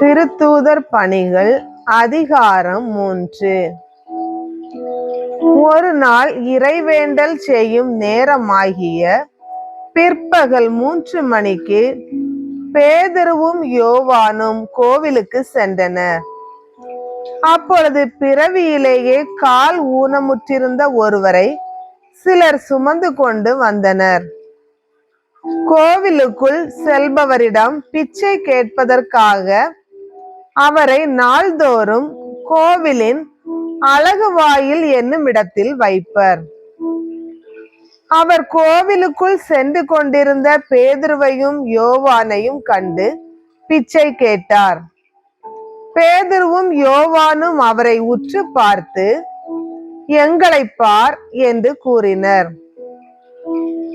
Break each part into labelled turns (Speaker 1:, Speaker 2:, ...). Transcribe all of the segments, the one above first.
Speaker 1: திருத்தூதர் பணிகள் அதிகாரம் மூன்று. ஒரு நாள் இறைவேண்டல் செய்யும் நேரமாகிய பிற்பகல் மூன்று மணிக்கு பேதருவும் யோவானும் கோவிலுக்கு சென்றனர். அப்பொழுது பிறவியிலேயே கால் ஊனமுற்றிருந்த ஒருவரை சிலர் சுமந்து கொண்டு வந்தனர். கோவிலுக்குள் செல்பவரிடம் பிச்சை கேட்பதற்காக அவரை நாள்தோறும் கோவிலின் அழகு வாயில் என்னும் இடத்தில் வைப்பர். அவர் கோவிலுக்குள் சென்று கொண்டிருந்த பேதுருவையும் யோவானையும் கண்டு பிச்சை கேட்டார். பேதுருவும் யோவானும் அவரை உற்று பார்த்து எங்களை பார் என்று கூறினர்.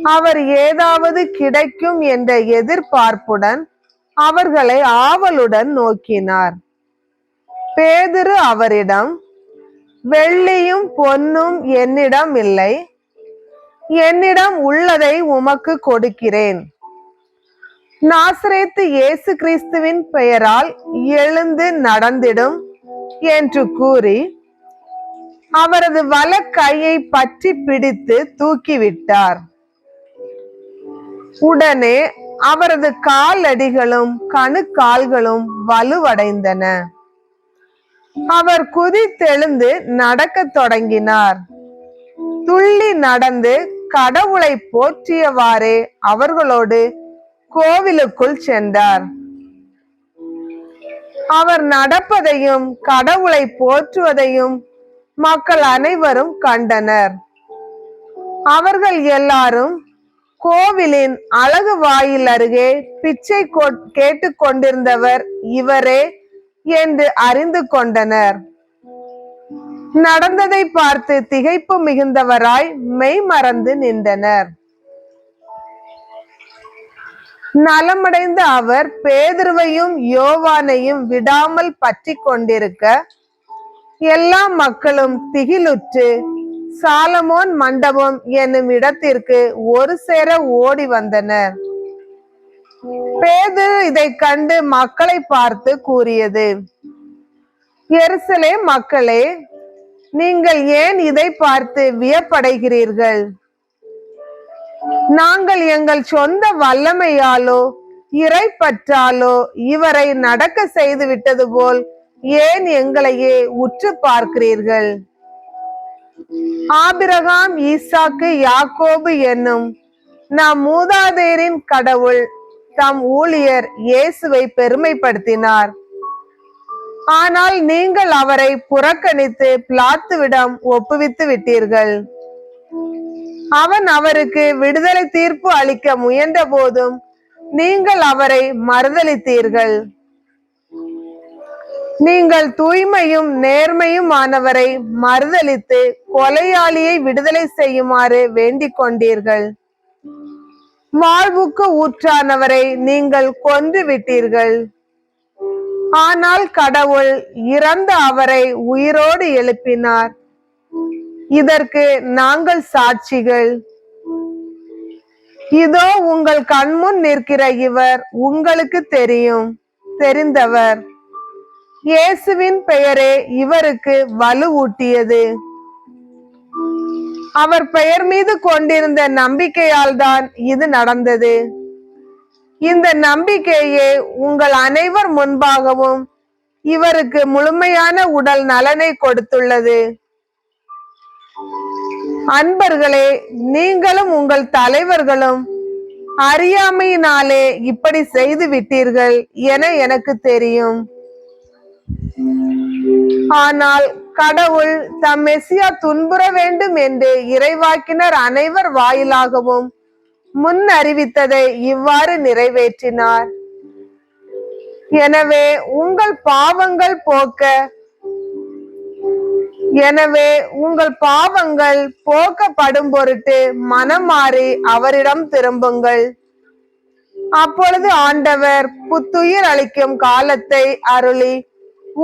Speaker 1: அவர் ஏதாவது கிடைக்கும் என்ற எதிர்பார்ப்புடன் அவர்களை ஆவலுடன் நோக்கினார். பேதுரு அவரிடம் வெள்ளியும் பொன்னும் என்னிடம் இல்லை. என்னிடம் உள்ளதை உமக்கு கொடுக்கிறேன். நாசரேத்து இயேசு கிறிஸ்துவின் பெயரால் எழுந்து நடந்திடும் என்று கூறி அவரது வல கையை பற்றி பிடித்து தூக்கிவிட்டார். உடனே அவரது காலடிகளும் கணுக்கால்களும் வலுவடைந்தன. அவர் குதித்தெழுந்து நடக்கத் தொடங்கினார். துள்ளி நடந்து கடவுளை போற்றியவாறே அவர்களோடு கோவிலுக்குள் சென்றார். அவர் நடப்பதையும் கடவுளை போற்றுவதையும் மக்கள் அனைவரும் கண்டனர். அவர்கள் எல்லாரும் கோவிலின் அழகு வாயில் அருகே பிச்சை கேட்டுக் கொண்டிருந்தவர் இவரே என்று அறிந்து கொண்டனர். நடந்ததை பார்த்து திகைப்பு மிகுந்தவராய் மெய் மறந்து நின்றனர். நலமடைந்த அவர் பேதுருவையும் யோவானையும் விடாமல் பற்றி கொண்டிருக்க எல்லா மக்களும் திகிலுற்று சாலமோன் மண்டபம் என்னும் இடத்திற்கு ஒரு சேர ஓடி வந்தனர். பேதுரு இதை கண்டு மக்களை பார்த்து கூறியது எருசலே மக்களே நீங்கள் ஏன் இதை பார்த்து வியப்படைகிறீர்கள்? நாங்கள் எங்கள் சொந்த வல்லமையாலோ இறைப்பற்றாலோ இவரை நடக்க செய்து விட்டது போல் ஏன் எங்களையே உற்று பார்க்கிறீர்கள்? ஆபிரகாம் ஈசாக்கு யாக்கோபு என்னும் நம் மூதாதையரின் கடவுள் தம் ஊழியர் இயேசுவை பெருமைப்படுத்தினார். ஆனால் நீங்கள் அவரை புறக்கணித்து பிளாத்துவிடம் ஒப்புவித்து விட்டீர்கள். அவன் அவருக்கு விடுதலை தீர்ப்பு அளிக்க முயன்ற போதும் நீங்கள் அவரை மறுதளித்தீர்கள் நீங்கள் தூய்மையும் நேர்மையும் ஆனவரை மறுதளித்து கொலையாளியை விடுதலை செய்யுமாறு வேண்டிக் கொண்டீர்கள். வாழ்வுக்கு ஊற்றானவரை நீங்கள் கொன்று விட்டீர்கள். ஆனால் கடவுள் இறந்த அவரை உயிரோடு எழுப்பினார். இதற்கு நாங்கள் சாட்சிகள். இதோ உங்கள் கண்முன் நிற்கிற இவர் உங்களுக்கு தெரியும் தெரிந்தவர். இயேசுவின் பெயரே இவருக்கு வலுவூட்டியது. அவர் பெயர் மீது கொண்டிருந்த நம்பிக்கையால் தான் இது நடந்தது. இந்த நம்பிக்கையே உங்கள் அனைவர் முன்பாகவும் இவருக்கு முழுமையான உடல் நலனை கொடுத்துள்ளது. அன்பர்களே நீங்களும் உங்கள் தலைவர்களும் அறியாமையினாலே இப்படி செய்து விட்டீர்கள் என எனக்கு தெரியும். ஆனால் கடவுள் தம் மெசியா துன்புற வேண்டும் என்று இறைவாக்கினர் அனைவர் வாயிலாகவும் முன் அறிவித்ததை இவ்வாறு நிறைவேற்றினார். எனவே உங்கள் பாவங்கள் போக்க எனவே உங்கள் பாவங்கள் போக்கப்படும் பொருட்டு மனம் மாறி அவரிடம் திரும்புங்கள். அப்பொழுது ஆண்டவர் புத்துயிர் அளிக்கும் காலத்தை அருளி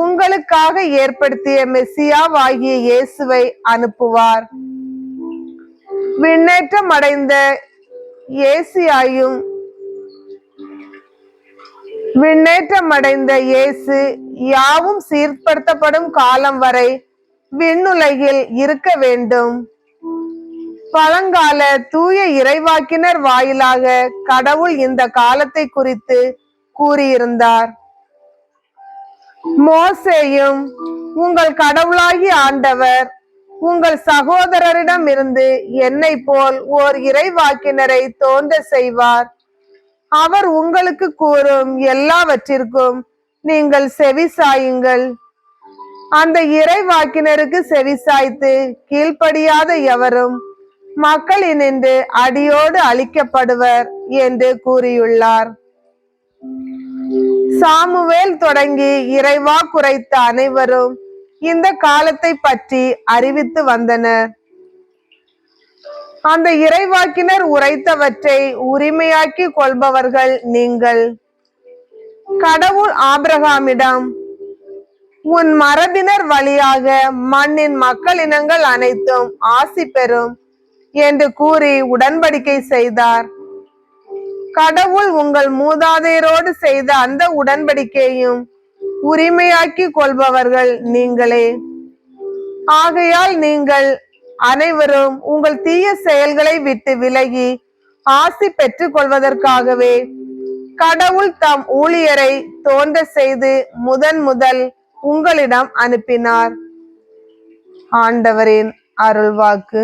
Speaker 1: உங்களுக்காக ஏற்படுத்திய மெஸ்ஸியாவாகிய இயேசுவை அனுப்புவார். விண்ணேற்றம் அடைந்த ஏசியாயும் விண்ணேற்றமடைந்த இயேசு யாவும் சீர்படுத்தப்படும் காலம் வரை விண்ணுலகில் இருக்க வேண்டும். பழங்கால தூய இறைவாக்கினர் வாயிலாக கடவுள் இந்த காலத்தை குறித்து கூறியிருந்தார். மோசேயும் உங்கள் கடவுளாகி ஆண்டவர் உங்கள் சகோதரரிடம் இருந்து என்னை போல் ஓர் இறைவாக்கினரை தோன்ற செய்வார். அவர் உங்களுக்கு கூறும் எல்லாவற்றிற்கும் நீங்கள் செவி சாயுங்கள் அந்த இறைவாக்கினருக்கு செவிசாய்த்து கீழ்ப்படியாத எவரும் மக்களினின்று அடியோடு அழிக்கப்படுவர் என்று கூறியுள்ளார். சாமுவேல் தொடங்கி இறைவா குறைத்த அனைவரும் இந்த காலத்தை பற்றி அறிவித்து வந்தனர். அந்த இறைவாக்கினர் உரைத்தவற்றை உரிமையாக்கி கொள்பவர்கள் நீங்கள். கடவுள் ஆபிரகாமிடம் உன் மரபினர் வழியாக மண்ணின் மக்கள் இனங்கள் அனைத்தும் ஆசி பெறும் என்று கூறி உடன்படிக்கை செய்தார். கடவுள் உங்கள் மூதாதையரோடு செய்த அந்த உடன்படிக்கையும் உரிமையாக்கி கொள்பவர்கள் நீங்களே. ஆகையால் நீங்கள் அனைவரும் உங்கள் தீய செயல்களை விட்டு விலகி ஆசி பெற்றுக் கொள்வதற்காகவே கடவுள் தம் ஊழியரை தோன்ற செய்து முதன் முதல் உங்களிடம் அனுப்பினார். ஆண்டவரின் அருள்வாக்கு.